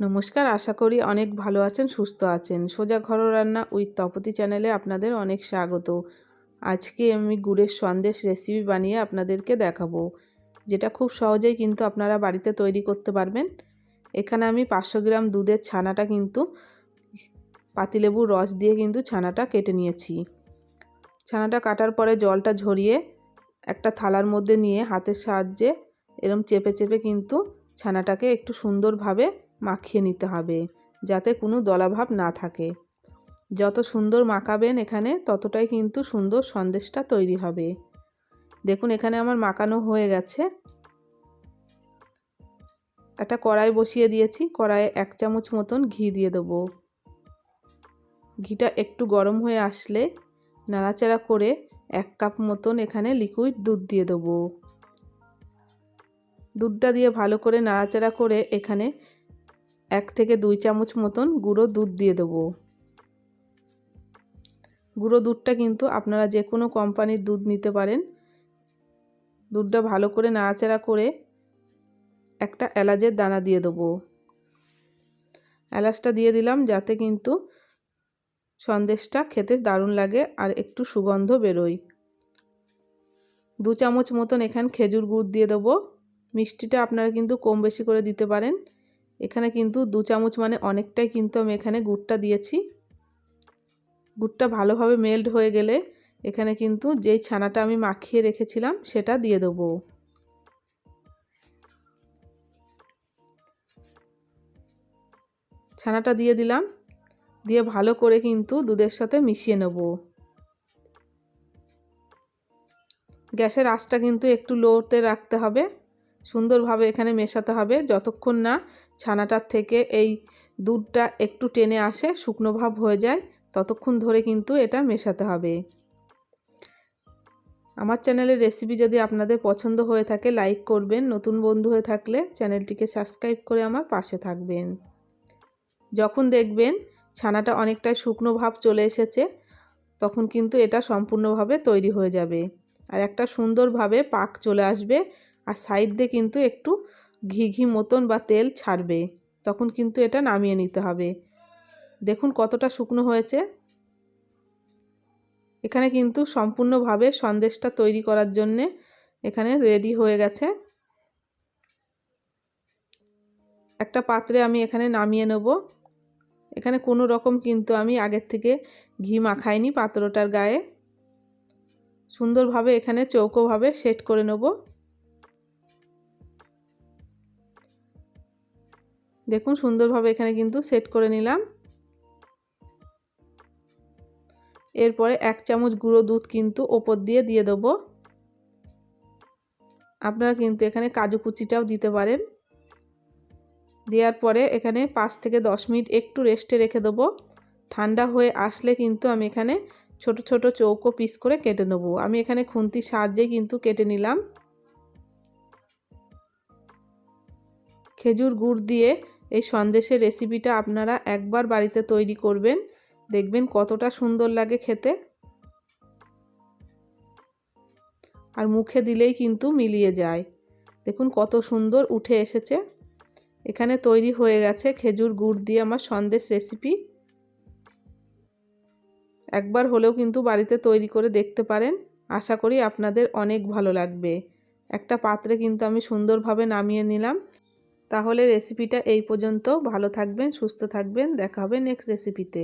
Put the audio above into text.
নমস্কার, আশা করি অনেক ভালো আছেন, সুস্থ আছেন। সোজা ঘর রান্না উইথ তপতি চ্যানেলে আপনাদের অনেক স্বাগত। আজকে আমি গুড়ের সন্দেশ রেসিপি বানিয়ে আপনাদেরকে দেখাবো, যেটা খুব সহজেই কিন্তু আপনারা বাড়িতে তৈরি করতে পারবেন। এখানে আমি পাঁচশো গ্রাম দুধের ছানাটা কিন্তু, পাতিলেবুর রস দিয়ে কিন্তু ছানাটা কেটে নিয়েছি। ছানাটা কাটার পরে জলটা ঝরিয়ে একটা থালার মধ্যে নিয়ে হাতের সাহায্যে এরম চেপে চেপে কিন্তু ছানাটাকে একটু সুন্দরভাবে মাখিয়ে নিতে হবে, যাতে কোনো দলাভাব না থাকে। যত সুন্দর মাখাবেন এখানে, ততটাই কিন্তু সুন্দর সন্দেশটা তৈরি হবে। দেখুন, এখানে আমার মাখানো হয়ে গেছে। একটা কড়াই বসিয়ে দিয়েছি, কড়াইয়ে এক চামচ মতন ঘি দিয়ে দেবো। ঘিটা একটু গরম হয়ে আসলে নাড়াচাড়া করে এক কাপ মতন এখানে লিকুইড দুধ দিয়ে দেবো। দুধটা দিয়ে ভালো করে নাড়াচাড়া করে এখানে এক থেকে দুই চামচ মতন গুঁড়ো দুধ দিয়ে দেবো। গুঁড়ো দুধটা কিন্তু আপনারা যে কোনো কোম্পানির দুধ নিতে পারেন। দুধটা ভালো করে নাড়াচাড়া করে একটা এলাচের দানা দিয়ে দেবো। এলাচটা দিয়ে দিলাম যাতে কিন্তু সন্দেশটা খেতে দারুণ লাগে আর একটু সুগন্ধ বেরোয়। দু চামচ মতন এখানে খেজুর গুড় দিয়ে দেবো। মিষ্টিটা আপনারা কিন্তু কম বেশি করে দিতে পারেন। এখানে কিন্তু দু চামচ মানে অনেকটাই কিন্তু আমি এখানে গুড়টা দিয়েছি। গুড়টা ভালোভাবে মেল্ট হয়ে গেলে এখানে কিন্তু যেই ছানাটা আমি মাখিয়ে রেখেছিলাম সেটা দিয়ে দেবো। ছানাটা দিয়ে দিলাম। দিয়ে ভালো করে কিন্তু দুধের সাথে মিশিয়ে নেব। গ্যাসের আঁচটা কিন্তু একটু লোতে রাখতে হবে। সুন্দরভাবে এখানে মেশাতে হবে। যতক্ষণ না ছানাটার থেকে এই দুধটা একটু টেনে আসে, শুকনো ভাব হয়ে যায়, ততক্ষণ ধরে কিন্তু এটা মেশাতে হবে। আমার চ্যানেলের রেসিপি যদি আপনাদের পছন্দ হয়ে থাকে, লাইক করবেন, নতুন বন্ধু হয়ে থাকলে চ্যানেলটিকে সাবস্ক্রাইব করে আমার পাশে থাকবেন। যখন দেখবেন ছানাটা অনেকটাই শুকনো ভাব চলে এসেছে, তখন কিন্তু এটা সম্পূর্ণভাবে তৈরি হয়ে যাবে। আর একটা সুন্দরভাবে পাক চলে আসবে, আর সাইড দিয়ে কিন্তু একটু ঘি ঘি মতন বা তেল ছাড়বে, তখন কিন্তু এটা নামিয়ে নিতে হবে। দেখুন কতটা শুকনো হয়েছে। এখানে কিন্তু সম্পূর্ণভাবে সন্দেশটা তৈরি করার জন্যে এখানে রেডি হয়ে গেছে। একটা পাত্রে আমি এখানে নামিয়ে নেব। এখানে কোনো রকম কিন্তু আমি আগের থেকে ঘি মাখাইনি পাত্রটার গায়ে। সুন্দরভাবে এখানে চৌকোভাবে সেট করে নেব। দেখুন সুন্দরভাবে এখানে কিন্তু সেট করে নিলাম। এরপরে এক চামচ গুঁড়ো দুধ কিন্তু ওপর দিয়ে দিয়ে দেবো। আপনারা কিন্তু এখানে কাজু কুচিটাও দিতে পারেন। দেওয়ার পরে এখানে পাঁচ থেকে দশ মিনিট একটু রেস্টে রেখে দেবো। ঠান্ডা হয়ে আসলে কিন্তু আমি এখানে ছোট ছোট চৌকো পিস করে কেটে নেব। আমি এখানে খুন্তির সাহায্যে কিন্তু কেটে নিলাম। খেজুর গুড় দিয়ে এই সন্দেশের রেসিপিটা আপনারা একবার বাড়িতে তৈরি করবেন। দেখবেন কতটা সুন্দর লাগে খেতে। আর মুখে দিলেই কিন্তু মিলিয়ে যায়। দেখুন কত সুন্দর উঠে এসেছে। এখানে তৈরি হয়ে গেছে খেজুর গুড় দিয়ে আমার সন্দেশ রেসিপি একবার হলেও কিন্তু বাড়িতে তৈরি করে দেখতে পারেন। আশা করি আপনাদের অনেক ভালো লাগবে। একটা পাত্রে কিন্তু আমি সুন্দরভাবে নামিয়ে নিলাম। তাহলে রেসিপিটা এই পর্যন্ত। ভালো থাকবেন সুস্থ থাকবেন। দেখা হবে নেক্সট রেসিপিতে